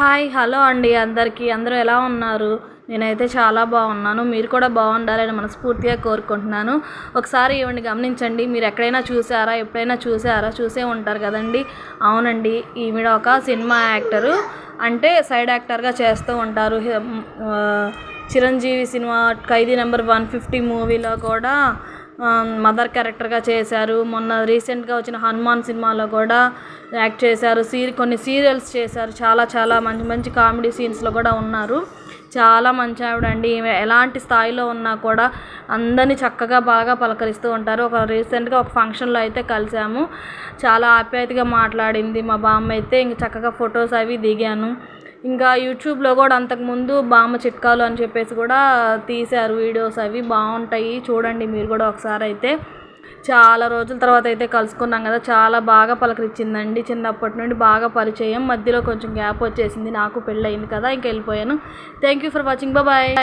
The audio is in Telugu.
హాయ్ హలో అండి అందరికీ. అందరూ ఎలా ఉన్నారు? నేనైతే చాలా బాగున్నాను. మీరు కూడా బాగుండాలని మనస్ఫూర్తిగా కోరుకుంటున్నాను. ఒకసారి ఇవ్వండి గమనించండి. మీరు ఎక్కడైనా చూసారా ఎప్పుడైనా చూసారా? చూసే ఉంటారు కదండి. అవునండి ఈవిడ ఒక సినిమా యాక్టరు. అంటే సైడ్ యాక్టర్గా చేస్తూ ఉంటారు. Chiranjeevi cinema Khaidi number one fifty మూవీలో కూడా మదర్ క్యారెక్టర్గా చేశారు. మొన్న రీసెంట్గా వచ్చిన హనుమాన్ సినిమాలో కూడా యాక్ట్ చేశారు. సీ కొన్ని సీరియల్స్ చేశారు. చాలా చాలా మంచి మంచి కామెడీ సీన్స్లో కూడా ఉన్నారు. చాలా మంచి ఆవిడ అండి ఈమె ఎలాంటి స్థాయిలో ఉన్నా కూడా అందరినీ చక్కగా బాగా పలకరిస్తూ ఉంటారు. ఒక రీసెంట్గా ఒక ఫంక్షన్లో అయితే కలిసాము. చాలా ఆప్యాయతగా మాట్లాడింది మా బామ్మ అయితే. ఇంక చక్కగా ఫొటోస్ అవి దిగాను. ఇంకా యూట్యూబ్లో కూడా అంతకుముందు బామ్మ చిట్కాలు అని చెప్పేసి కూడా తీశారు వీడియోస్ అవి. బాగుంటాయి. చూడండి మీరు కూడా ఒకసారి అయితే. చాలా రోజుల తర్వాత అయితే కలుసుకున్నాం కదా చాలా బాగా పలకరించిందండి. చిన్నప్పటి నుండి బాగా పరిచయం. మధ్యలో కొంచెం గ్యాప్ వచ్చేసింది నాకు పెళ్ళయింది కదా ఇంక వెళ్ళిపోయాను. Thank you for watching bye